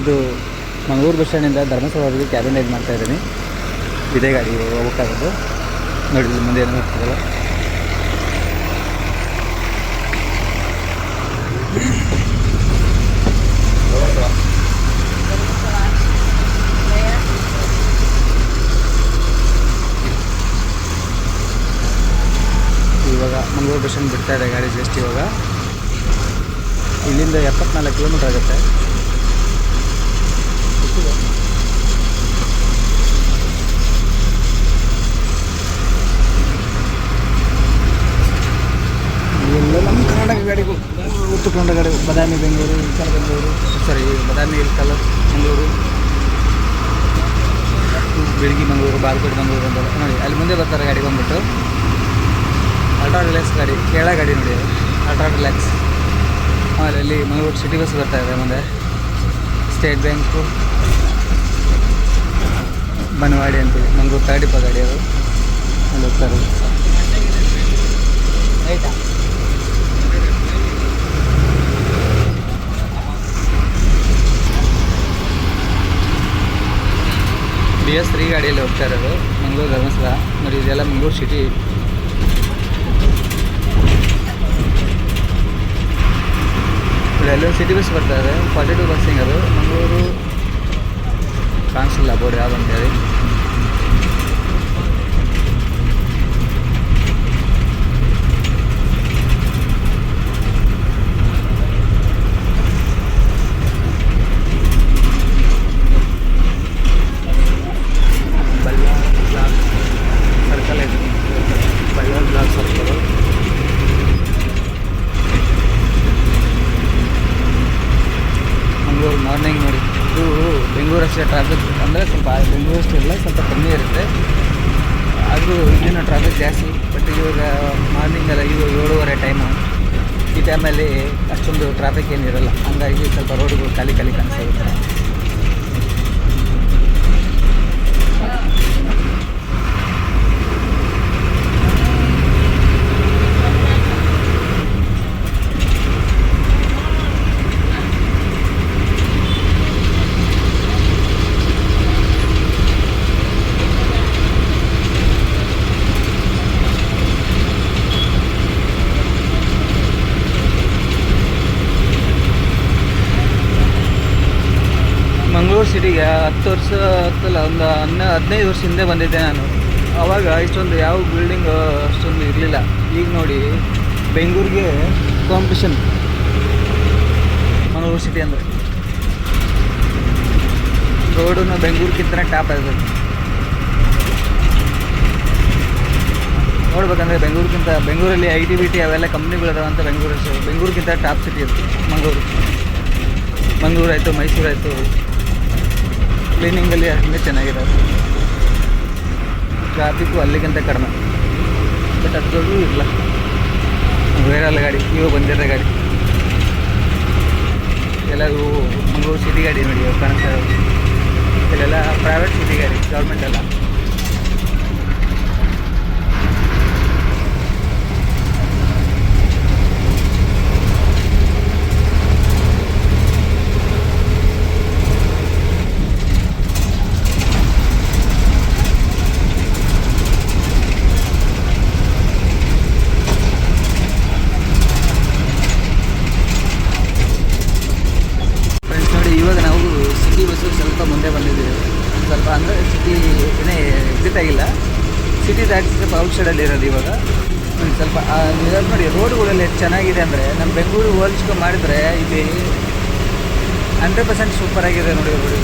ಇದು ಮಂಗಳೂರು ಬಸ್ ಸ್ಟ್ಯಾಂಡಿಂದ ಧರ್ಮಸ್ಥಳವರೆಗೆ ಕ್ಯಾಬಿನ್ ಇದು ಮಾಡ್ತಾ ಇದ್ದೀನಿ. ಇದೇ ಗಾಡಿ ಹೋಗ್ಬೇಕಾಗೋದು ನೋಡಿ ಮುಂದೆ ಏನೋ ಹೋಗ್ತದಲ್ಲ ಇವಾಗ ಮಂಗಳೂರು ಬಸ್ ಸ್ಟ್ಯಾಂಡ್ ಬಿಡ್ತಾ ಇದೆ ಗಾಡಿ ಜಸ್ಟ್ ಇವಾಗ. ಇಲ್ಲಿಂದ ಎಪ್ಪತ್ನಾಲ್ಕು ಕಿಲೋಮೀಟರ್ ಆಗುತ್ತೆ. ಎಷ್ಟಿದೆ? ಇವೆಲ್ಲ ನಮ್ಮ ಕರ್ನಾಟಕ ಗಾಡಿಗಳು ಉತ್ತರ ಕನ್ನಡ ಗಾಡಿ ಬದಾಮಿ ಬೆಂಗಳೂರು ಇಲ್ಕಲ್ ಬೆಂಗಳೂರು ಸಾರಿ ಬದಾಮಿ ಇಲ್ಕಲ್ ಬೆಂಗಳೂರು ಬೆಳಗ್ಗೆ ಮಂಗಳೂರು ಬಾಲ್ಕೋಟೆ ಮಂಗಳೂರು ಅಂತ ನೋಡಿ ಅಲ್ಲಿ ಮುಂದೆ ಬರ್ತಾರೆ ಗಾಡಿ ಬಂದ್ಬಿಟ್ಟು. ಅಲ್ಟ್ರಾ ರಿಲ್ಯಾಕ್ಸ್ ಗಾಡಿ ಕೇಳ ಗಾಡಿ ನೋಡಿ. ಅಲ್ಟ್ರಾ ರಿಲ್ಯಾಕ್ಸ್ ಆಮೇಲೆ ಅಲ್ಲಿ ಮಂಗಳೂರು ಸಿಟಿ ಬಸ್ ಬರ್ತಾ ಇದೆ ಮುಂದೆ. ಸ್ಟೇಟ್ ಬ್ಯಾಂಕು ಬನವಾಡಿ ಅಂತೇಳಿ ಮಂಗ್ಳೂರು ತಾಡಿಪ ಗಾಡಿ ಅದು. ಅಲ್ಲಿ ಹೋಗ್ತಾರೆ ಬಿ ಎಸ್ ತ್ರೀ ಗಾಡಿಯಲ್ಲಿ ಹೋಗ್ತಾ ಇರೋದು. ಮಂಗಳೂರು ಧರ್ಮಸ್ಥಳ ನೋಡಿ ಇದೆಲ್ಲ ಮಂಗಳೂರು ಸಿಟಿ ಎಲ್ಲರೂ ಸಿಟಿ ಬಸ್ ಬರ್ತಾ ಇದೆ. ಫಾರ್ಟಿ ಟು ಬಸ್ಸಿಂಗ್ ಅದು. ಮಂಗಳೂರು ಕಾಣಿಸಿಲ್ಲ ಬೋರ್ಡ್ ಯಾವ್ದು ಅಂತೇಳಿ ಬಳ್ಳಾರಿ ಬ್ಲಾಕ್ ಸರ್ಕಲ್ ಇದೆ Ballari block circle Mangaluru morning ನೋಡಿ ಇದು ಬೆಂಗಳೂರು ಅಷ್ಟೇ ಟ್ರಾಫಿಕ್ ಅಂದರೆ ಸ್ವಲ್ಪ ಬೆಂಗಳೂರು ಅಷ್ಟೇ ಇಲ್ಲ ಸ್ವಲ್ಪ ಕಮ್ಮಿ ಇರುತ್ತೆ ಆದರೂ ಇಲ್ಲಿನ ಟ್ರಾಫಿಕ್ ಜಾಸ್ತಿ ಬಟ್ ಇವಾಗ ಮಾರ್ನಿಂಗ್ ಅಲ್ಲ ಇವಾಗ ಏಳುವರೆ ಟೈಮು ಈ ಟೈಮಲ್ಲಿ ಅಷ್ಟೊಂದು ಟ್ರಾಫಿಕ್ ಏನಿರಲ್ಲ ಹಂಗಾಗಿ ಸ್ವಲ್ಪ ರೋಡ್ಗಳು ಖಾಲಿ ಖಾಲಿ ಕಾಣಿಸ್ತಾ ಇರುತ್ತೆ ಮಂಗಳೂರು ಸಿಟಿಗೆ ಹತ್ತು ವರ್ಷ ಹತ್ತಲ್ಲ, ಒಂದು ಹನ್ನ, ಹದಿನೈದು ವರ್ಷ ಹಿಂದೆ ಬಂದಿದ್ದೆ ನಾನು. ಆವಾಗ ಇಷ್ಟೊಂದು ಯಾವ ಬಿಲ್ಡಿಂಗ್ ಅಷ್ಟೊಂದು ಇರಲಿಲ್ಲ. ಈಗ ನೋಡಿ, ಬೆಂಗಳೂರಿಗೆ ಕಾಂಪಿಟಿಷನ್ ಮಂಗಳೂರು ಸಿಟಿ ಅಂದರೆ. ರೋಡನ್ನು ಬೆಂಗಳೂರಿಗಿಂತನೇ ಟಾಪ್ ಆಗಿದೆ. ನೋಡ್ಬೇಕಂದ್ರೆ ಬೆಂಗಳೂರಿಗಿಂತ, ಬೆಂಗಳೂರಲ್ಲಿ ಐ ಟಿ ಬಿ ಟಿ ಅವೆಲ್ಲ ಕಂಪ್ನಿಗಳಿದಾವೆ ಅಂತ ಬೆಂಗಳೂರು ಬೆಂಗಳೂರಿಗಿಂತ ಟಾಪ್ ಸಿಟಿ ಇರುತ್ತೆ ಮಂಗಳೂರು. ಮಂಗಳೂರು ಆಯಿತು ಮೈಸೂರು ಆಯಿತು ಕ್ಲೀನಿಂಗಲ್ಲಿ ಅಲ್ಲಿ ಚೆನ್ನಾಗಿದೆ ಟ್ರಾಫಿಕ್ಕು ಅಲ್ಲಿಗಿಂತ ಕಡಿಮೆ. ಬಟ್ ಅದ್ರಲ್ಲೂ ಇಲ್ಲ. ಬೇರೆಲ್ಲ ಗಾಡಿ ಇವಾಗ ಬಂದಿರೋ ಗಾಡಿ. ಎಲ್ಲ ಇವು ಮಂಗಳೂರು ಸಿಟಿ ಗಾಡಿ ನೋಡಿ ಕಾಣಿಸ್ತಾ ಇರೋದು. ಇಲ್ಲೆಲ್ಲ ಪ್ರೈವೇಟ್ ಸಿಟಿ ಗಾಡಿ ಗೌರ್ಮೆಂಟ್ ಎಲ್ಲ ಫ್ರೆಂಡ್ಸ್ ನೋಡಿ ಇವಾಗ ನಾವು ಸಿಟಿ ಬಸ್ಸು ಸ್ವಲ್ಪ ಮುಂದೆ ಬಂದಿದ್ದೀವಿ. ಸ್ವಲ್ಪ ಅಂದರೆ ಸಿಟಿ ಏನೇ ಎಕ್ಸಿಟ್ ಆಗಿಲ್ಲ. ಸಿಟಿ ದಾಟಿ ಸ್ವಲ್ಪ ಔಟ್ಸೈಡಲ್ಲಿ ಇರೋದು ಇವಾಗ. ಸ್ವಲ್ಪ ನೋಡಿ ರೋಡ್ಗಳೆಲ್ಲ ಚೆನ್ನಾಗಿದೆ ಅಂದರೆ ನಮ್ಮ ಬೆಂಗಳೂರು ಹೋಲಿಸ್ಕೊಂಡು ಮಾಡಿದರೆ ಇಲ್ಲಿ ಹಂಡ್ರೆಡ್ ಪರ್ಸೆಂಟ್ ಸೂಪರ್ ಆಗಿದೆ ನೋಡಿ ರೋಡ್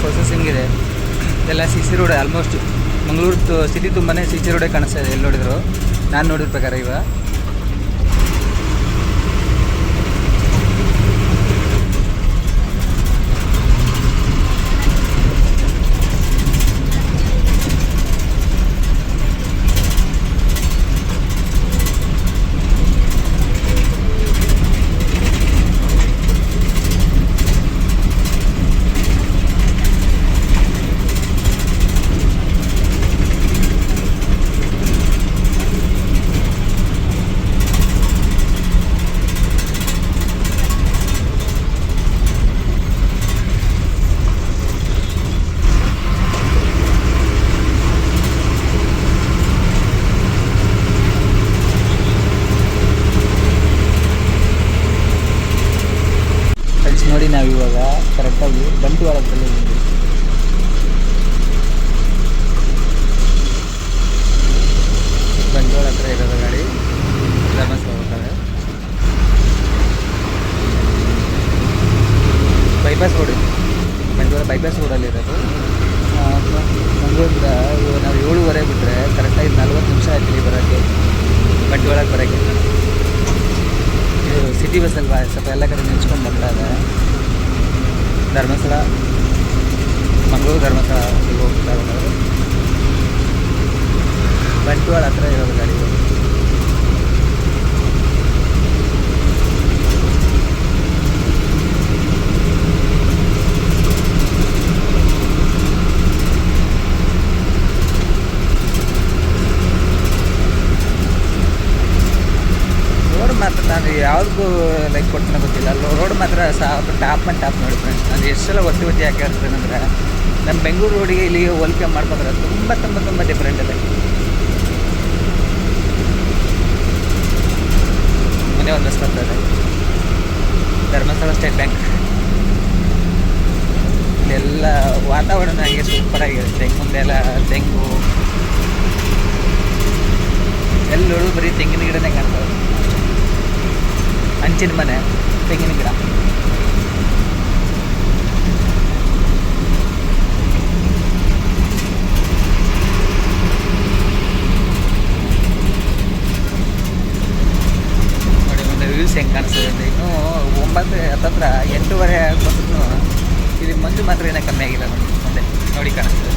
ಪ್ರೊಸೆಸಿಂಗ್ ಇದೆ. ಎಲ್ಲ C C road almost Mangaluru city ತುಂಬಾ ಸಿ ಸಿ ರೋಡೇ ಕಾಣಿಸ್ತಾ ಇದೆ. ಎಲ್ಲಿ ನೋಡಿದ್ರು? ನಾನು ನೋಡಿದ ಪ್ರಕಾರ ಇವ ಫ್ರೆಂಡ್ಸ್ ನೋಡಿ ನಾವು ಇವಾಗ ಕರೆಕ್ಟಾಗಿ ಬಂಟ್ವಾಳದಲ್ಲಿ ಇದ್ದೀವಿ ಬಂಟ್ವಾಳ ಹತ್ರ ಇರೋದು ಗಾಡಿ ಧರ್ಮಸ್ಥಳ ಹೋಗ್ತಾರೆ ಬೈಪಾಸ್ ರೋಡ್ ಇದು ಬಂಟ್ವಾಳ ಬೈಪಾಸ್ ರೋಡಲ್ಲಿ ಇರೋದು ಆ, ಮಂಗಳೂರಿಂದ ಇವಾಗ ನಾವು ಏಳುವರೆ ಬಿಟ್ಟರೆ ಕರೆಕ್ಟಾಗಿ ನಲ್ವತ್ತು ನಿಮಿಷ ಆಯ್ತು ಬರೋಕ್ಕೆ ಬಂಟ್ವಾಳಕ್ಕೆ ಬರೋಕ್ಕೆ ಇದು ಸಿಟಿ ಬಸ್ ಅಲ್ವಾ ಸ್ವಲ್ಪ ಎಲ್ಲ ಕಡೆ ನಿಲ್ಸ್ಕೊಂಡು ಬರ್ತಾ ಇದೆ ಧರ್ಮಸ್ಥಳ ಮಂಗಳೂರು ಧರ್ಮಸ್ಥಳ ಹೋಗ್ತಾ ಇರೋದು. ಬಂಟ್ವಾಳ ಹತ್ರ ಇರೋದು ಗಾಡಿ. ನಾನು ಯಾವ್ದು ಲೈಕ್ ಕೊಡ್ತಾನೆ ಗೊತ್ತಿಲ್ಲ. ರೋಡ್ ಮಾತ್ರ ಟಾಪ್ ಆ್ಯಂಡ್ ಟಾಪ್ ನೋಡಿ ಫ್ರೆಂಡ್ಸ್ ನಾನು ಎಷ್ಟೆಲ್ಲ ಒತ್ತಿ ಒತ್ತಿ ಯಾಕೆ ಹೇಳ್ತೇನೆ ಅಂದರೆ ನಮ್ಮ ಬೆಂಗಳೂರು ರೋಡಿಗೆ ಇಲ್ಲಿಗೆ ಹೋಲಿಕೆ ಮಾಡ್ಕೊಂಡ್ರೆ ತುಂಬ ತುಂಬ ತುಂಬ ಡಿಫ್ರೆಂಟ್ ಇದೆ. ಮನೆ ಒಂದು ಬಸ್ ಬರ್ತದೆ ಧರ್ಮಸ್ಥಳ ಸ್ಟೇಟ್ ಬ್ಯಾಂಕ್. ಇಲ್ಲೆಲ್ಲ ವಾತಾವರಣ ಹಾಗೆ ಸೂಪರಾಗಿದೆ ತೆಂಗು ಮುಂದೆ ಎಲ್ಲ ತೆಂಗು. ಎಲ್ಲರೂ ಬರೀ ತೆಂಗಿನ ಗಿಡನೇ ಕಾಣ್ತವೆ ಹಂಚಿನ ಮನೆ, ತೆಂಗಿನ ಗಿಡ ನೋಡಿ ಒಂದು ವ್ಯೂಸ್ ಹೆಂಗೆ ಕಾಣಿಸ್ತದೆ ಇನ್ನೂ ಒಂಬತ್ತು, ಹತ್ತತ್ರ ಎಂಟೂವರೆ ಬಂದ್ರೂ ಇಲ್ಲಿ ಮಂಜು ಮಾತ್ರ ಏನೋ ಕಮ್ಮಿ ಆಗಿಲ್ಲ ನೋಡಿ ಮುಂದೆ ನೋಡಿ ಕಾಣಿಸ್ತದೆ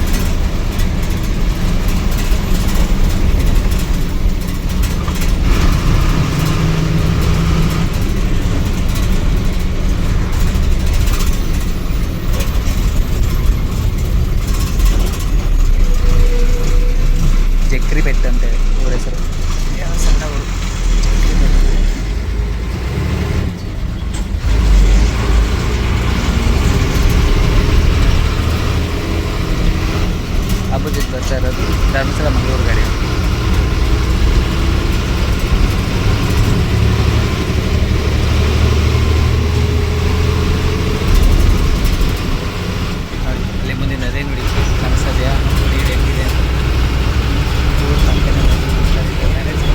ಜಕ್ರಿ ಬೆಟ್ಟ ಅಂತೇಳಿ ಊರ ಹೆಸರು. ಸಣ್ಣ ಊರು ಜಕ್ರಿ ಬೆಟ್ಟ. ಅಪೋಸಿಟ್ ಬರ್ತಾ ಇರೋದು ಧರ್ಮಸ್ಥಳ ಮಂಗಳೂರು ಗಾಡಿ ನೋಡಿ ಅಲ್ಲಿ ಮುಂದಿನ ಅದೇ ನೋಡಿ ಕಾಣಿಸ್ತದೆಯಾ ನೋಡಿ ಹೆಂಗಿದೆ ಅಂತ. ಊರ್ ಪಕ್ಕನೇ ನೋಡಿ, marriage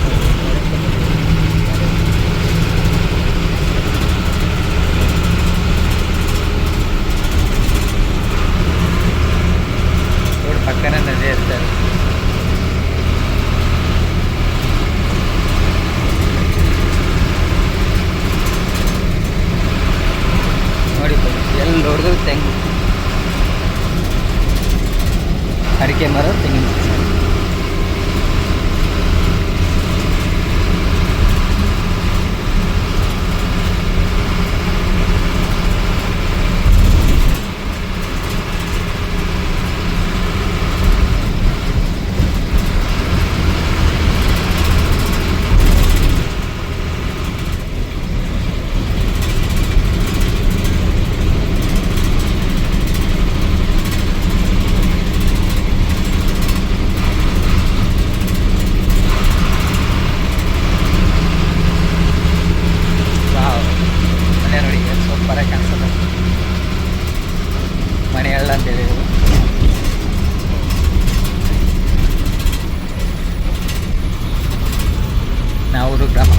ರೋಡ್ ಪಕ್ಕನೇ ನದಿ ಇರ್ತಾರೆ ನೋಡಿ ಎಲ್ಲಿ ನೋಡಿದ್ರು ತೆಂಗು ಅಡಿಕೆ ಮರ ತೆಂಗಿನ ಮರ. ವಾವ್ ಮನೆ ನೋಡಿ ಸೂಪರಾಗಿ ಕಾಣಿಸ್ತದೆ ಮನೆ ಹಳ್ಳ ಅಂತೇಳಿ ಇದು ನಾವೂರು ಗ್ರಾಮ.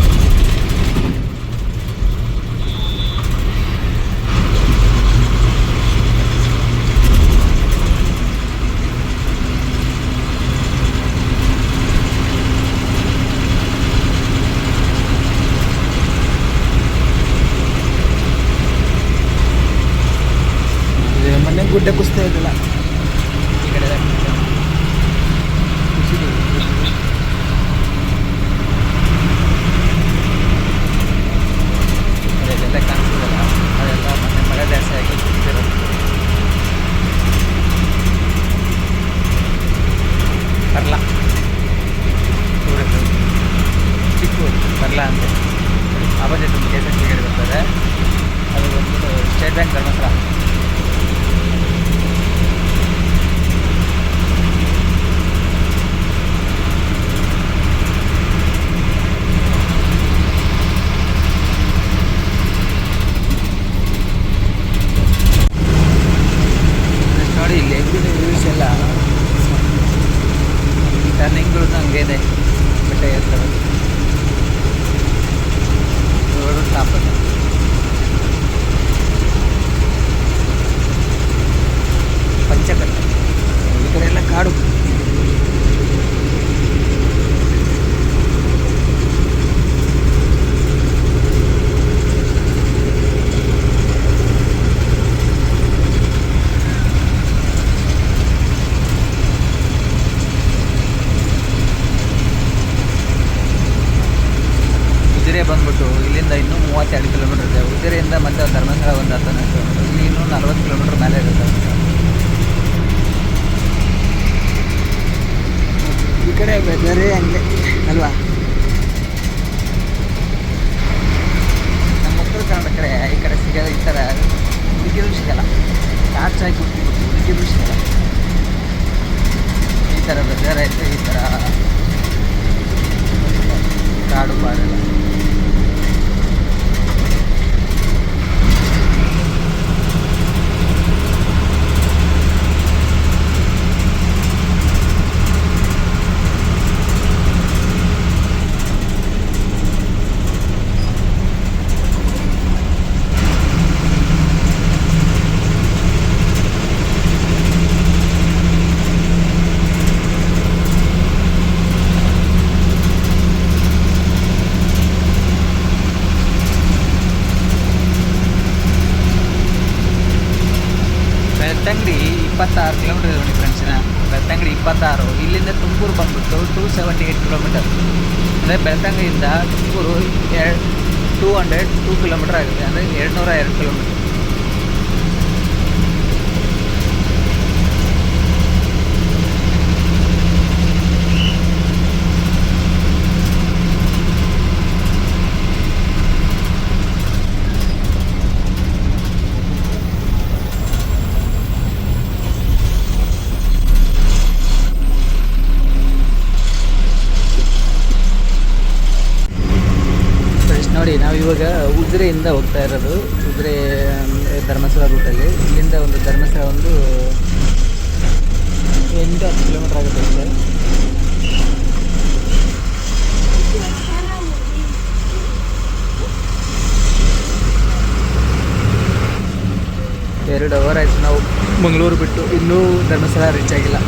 ಬೆಳ್ತಂಗಡಿಯಿಂದ ತುಮಕೂರು ಎರಡು ಟೂ ಹಂಡ್ರೆಡ್ ಟೂ ಕಿಲೋಮೀಟರ್ ಆಗುತ್ತೆ ಅಂದರೆ ಎರಡು ನೂರ ಎರಡು ಕಿಲೋಮೀಟರ್ ಫ್ರೆಂಡ್ಸ್ ನೋಡಿ ನಾವು ಉಜಿರೆಯಿಂದ ಹೋಗ್ತಾ ಇರೋದು. ಕುದುರೆ ಧರ್ಮಸ್ಥಳ ರೂಟಲ್ಲಿ ಇಲ್ಲಿಂದ ಒಂದು ಧರ್ಮಸ್ಥಳ ಒಂದು ಎಂಟು ಹತ್ತು ಕಿಲೋಮೀಟರ್ ಆಗುತ್ತೆ ಸರ್ ಎರಡು ಅವರ್ ಆಯಿತು ನಾವು ಮಂಗಳೂರು ಬಿಟ್ಟು. ಇನ್ನೂ ಧರ್ಮಸ್ಥಳ ರೀಚ್ ಆಗಿಲ್ಲ.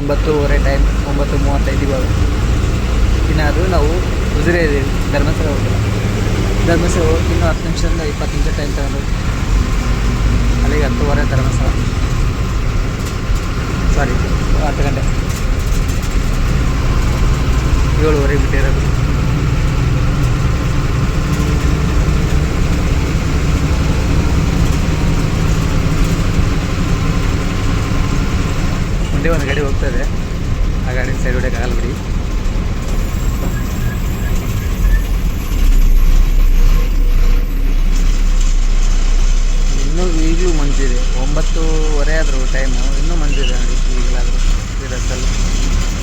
ಒಂಬತ್ತೂವರೆ ಟೈಮ್ ಒಂಬತ್ತು ಮೂವತ್ತೈದು ಇವಾಗ. ಇನ್ನಾದರೂ ನಾವು ಉಜಿರೆ ಧರ್ಮಸ್ಥಳ ಹೋಗಿಲ್ಲ ಧರ್ಮಸ್ಥಳ ಹೋಗಿ ಇನ್ನೂ ಹತ್ತು ನಿಮಿಷದಿಂದ ಇಪ್ಪತ್ತು ನಿಮಿಷ ಟೈಮ್ ತಗೊಂಡು ಅಲ್ಲಿಗೆ ಹತ್ತುವರೆ ಧರ್ಮಸ್ಥಳ ಸಾರಿ. ಹತ್ತು ಗಂಟೆ. ಏಳುವರೆಗೆ ಬಿಟ್ಟಿರೋದು. ಮುಂದೆ ಒಂದು ಗಾಡಿ ಹೋಗ್ತಾ ಇದೆ. ಆ ಗಾಡಿ ಸೈಡ್ ಹೊಡೆಯೋಕ್ಕಾಗಲ್ಲ ಬಿಡಿ ಇನ್ನೂ ಈಗಲೂ ಮಂಜಿದೆ ಒಂಬತ್ತೂವರೆ ಆದರೂ ಟೈಮು ಇನ್ನೂ ಮಂಜಿದೆ ನೋಡಿ ಈಗಲಾದರೂ ಈ ರಸ್ತೆಯಲ್ಲಿ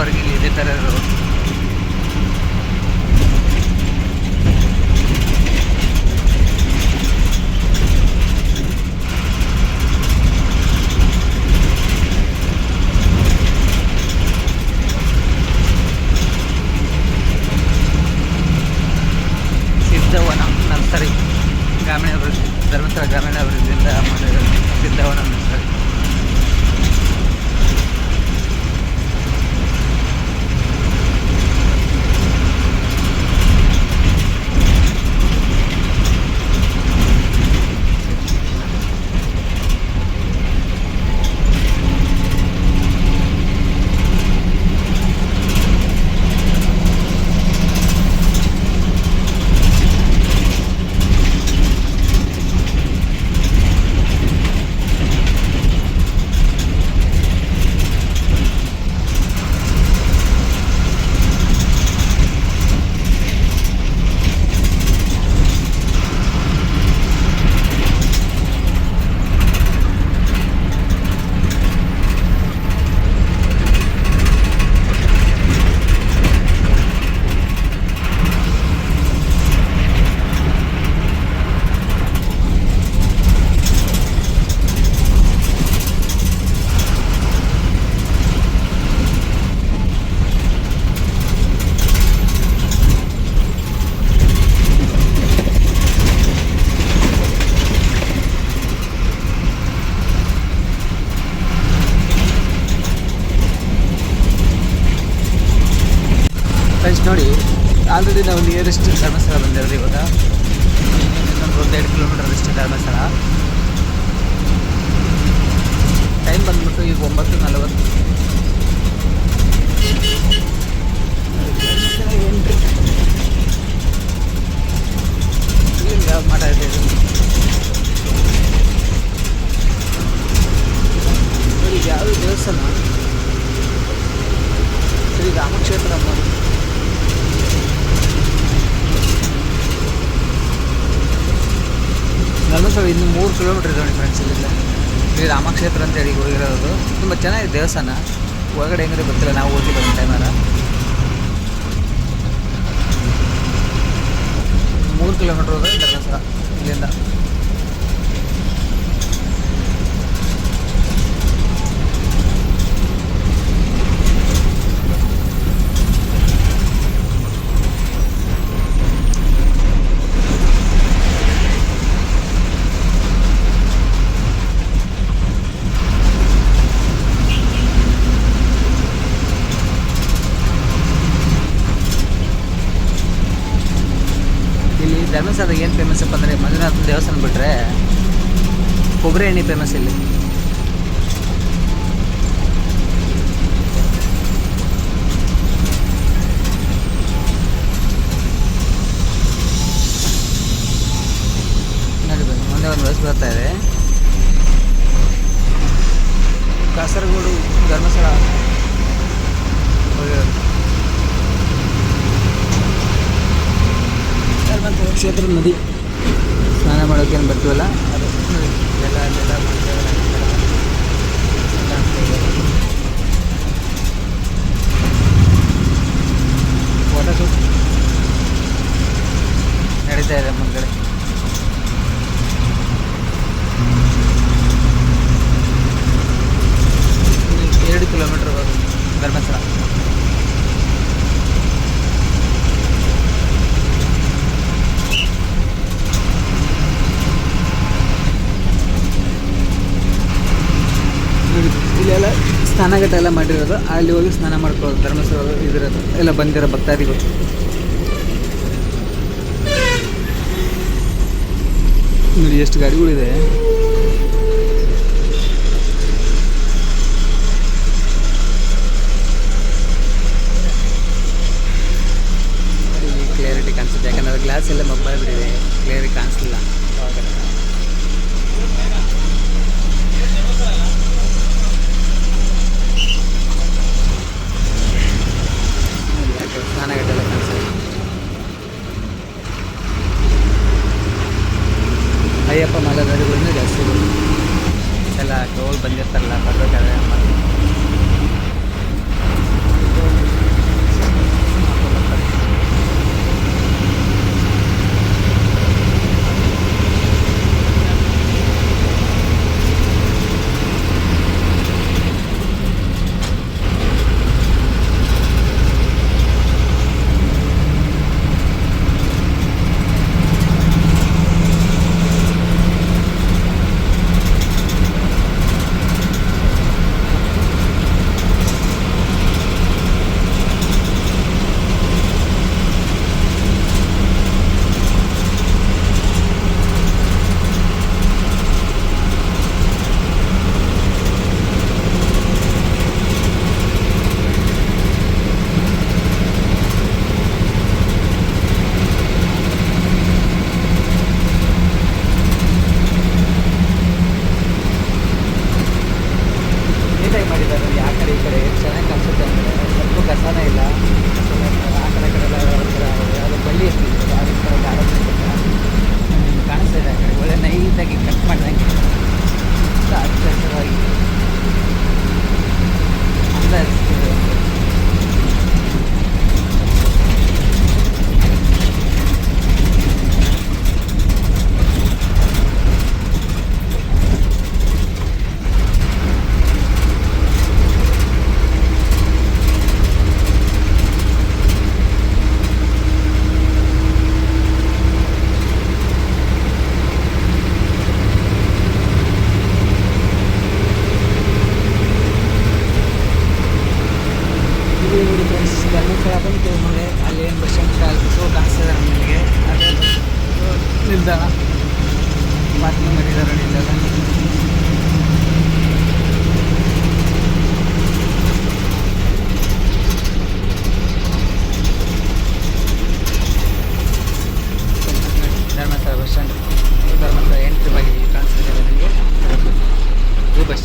ಧರ್ಮಸ್ಥಳ ಬರುವವರೆಗೆ ಇಲ್ಲಿ ಆಲ್ರೆಡಿ ನಾವು ನಿಯರೆಸ್ಟ್ ಧರ್ಮಸ್ಥಳ ಬಂದಿರೋದು ಇವಾಗ. ಇನ್ನೊಂದು ಒಂದೆರಡು ಕಿಲೋಮೀಟರ್ ಅಷ್ಟೇ ಧರ್ಮಸ್ಥಳ. ಟೈಮ್ ಬಂದ್ಬಿಟ್ಟು ಈಗ ಒಂಬತ್ತು ನಲವತ್ತು. ಯಾವುದು ದೇವಸ್ಥಾನ? ಶ್ರೀ ರಾಮಕ್ಷೇತ್ರ ಅಮ್ಮ. ಧರ್ಮಸ್ಥಳ ಇನ್ನು ಮೂರು ಕಿಲೋಮೀಟರ್ ಇದೆ ನೋಡಿ ಫ್ರೆಂಡ್ಸ್ ಇಲ್ಲಿಂದ. ಇಲ್ಲಿ ರಾಮಕ್ಷೇತ್ರ ಅಂತ ಹೇಳಿ ಹೋಗಿರೋದು ತುಂಬ ಚೆನ್ನಾಗಿದೆ ದೇವಸ್ಥಾನ. ಒಳಗಡೆ ಹೆಂಗಿದೆ ಗೊತ್ತಿಲ್ಲ, ನಾವು ಹೋಗಿ ಬಂದ ಟೈಮಲ್ಲ ಮೂರು ಕಿಲೋಮೀಟರ್ ಹೋದ್ರೆ ಧರ್ಮಸ್ಥಳ ಇಲ್ಲಿಂದ. ಕೊಬ್ಬರಿ ಎಣ್ಣೆ ಫೇಮಸ್ ಇಲ್ಲಿ ನೋಡಿ ಬನ್ನಿ ಮುಂದೆ ಒಂದು ಬಸ್ ಬರ್ತಾ ಇದೆ ಕಾಸರಗೋಡು ಧರ್ಮಸ್ಥಳ ಹೋಗಿರೋದು. ಧರ್ಮಸ್ಥಳ ಕ್ಷೇತ್ರ ನದಿ ಸ್ನಾನ ಮಾಡೋಕೆ ಏನು ಬರ್ತೀವಲ್ಲ ಅದು ನೋಡಿ, ಎಲ್ಲ ಅಲ್ಲೆಲ್ಲ ಮಾಡ್ತಾರಲ್ಲ, ಎಲ್ಲ ಅಂತ ಇದೆ. ಫೋಟೋ ಶೂಟ್ ನಡೀತಾ ಇದೆ ಮುಂದ್ಗಡೆ ಎರಡು ಕಿಲೋಮೀಟರ್ ಬರುತ್ತೆ ನೋಡಿ, ಇಲ್ಲೆಲ್ಲ ಸ್ನಾನಘಟ್ಟ ಎಲ್ಲ ಮಾಡಿರೋದು. ಅಲ್ಲಿ ಹೋಗಿ ಸ್ನಾನ ಮಾಡ್ಕೊಳ್ಳೋದು ಧರ್ಮಸ್ಥಳ ಇದಿರೋದು ಎಲ್ಲ ಬಂದಿರೋ ಭಕ್ತಾದಿಗಳು. ನೋಡಿ ಎಷ್ಟು ಗಾಡಿಗಳಿದೆ. ಗ್ಲಾಸ್ ಎಲ್ಲ ಮೊಬೈಲ್ ಬಿಟ್ಟಿದೆ. ಕ್ಲಿಯರ್ ಕಾಣಿಸ್ಲಿಲ್ಲ. ಸ್ನಾನಗಟ್ಟೆಲ್ಲ ಕಾಣಿಸುತ್ತೆ ಅಯ್ಯಪ್ಪ ಜಾಸ್ತಿ. ಎಲ್ಲ ಹೋಗಿ ಬಂದಿರ್ತಾರಲ್ಲ ಬರ್ಬೇಕಾದ್ರೆ.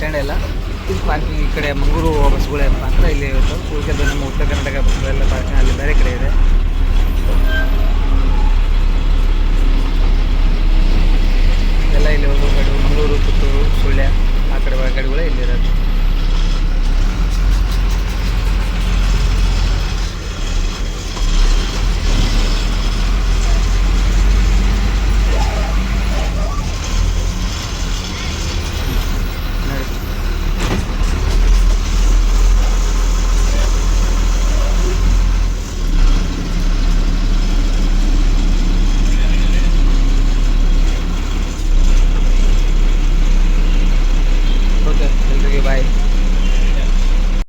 ಸ್ಟ್ಯಾಂಡ್ ಎಲ್ಲ ಪಾರ್ಕಿಂಗ್ ಈ ಕಡೆ ಮಂಗಳೂರು ಬಸ್ಗಳೇ ಮಾತ್ರ ಇಲ್ಲಿ ಇರುತ್ತೆ ನಮ್ಮ ಉತ್ತರ ಕರ್ನಾಟಕ ಬಸ್ಗಳೆಲ್ಲ ಪಾರ್ಕಿಂಗ್ ಅಲ್ಲಿ ಬೇರೆ ಕಡೆ ಇದೆ. ಎಲ್ಲ ಇಲ್ಲಿ ಒಂದು ಕಡೆ ಮಂಗಳೂರು, ಪುತ್ತೂರು, ಸುಳ್ಯ ಆ ಕಡೆ ಗಾಡಿಗಳೇ ಇಲ್ಲಿರೋದು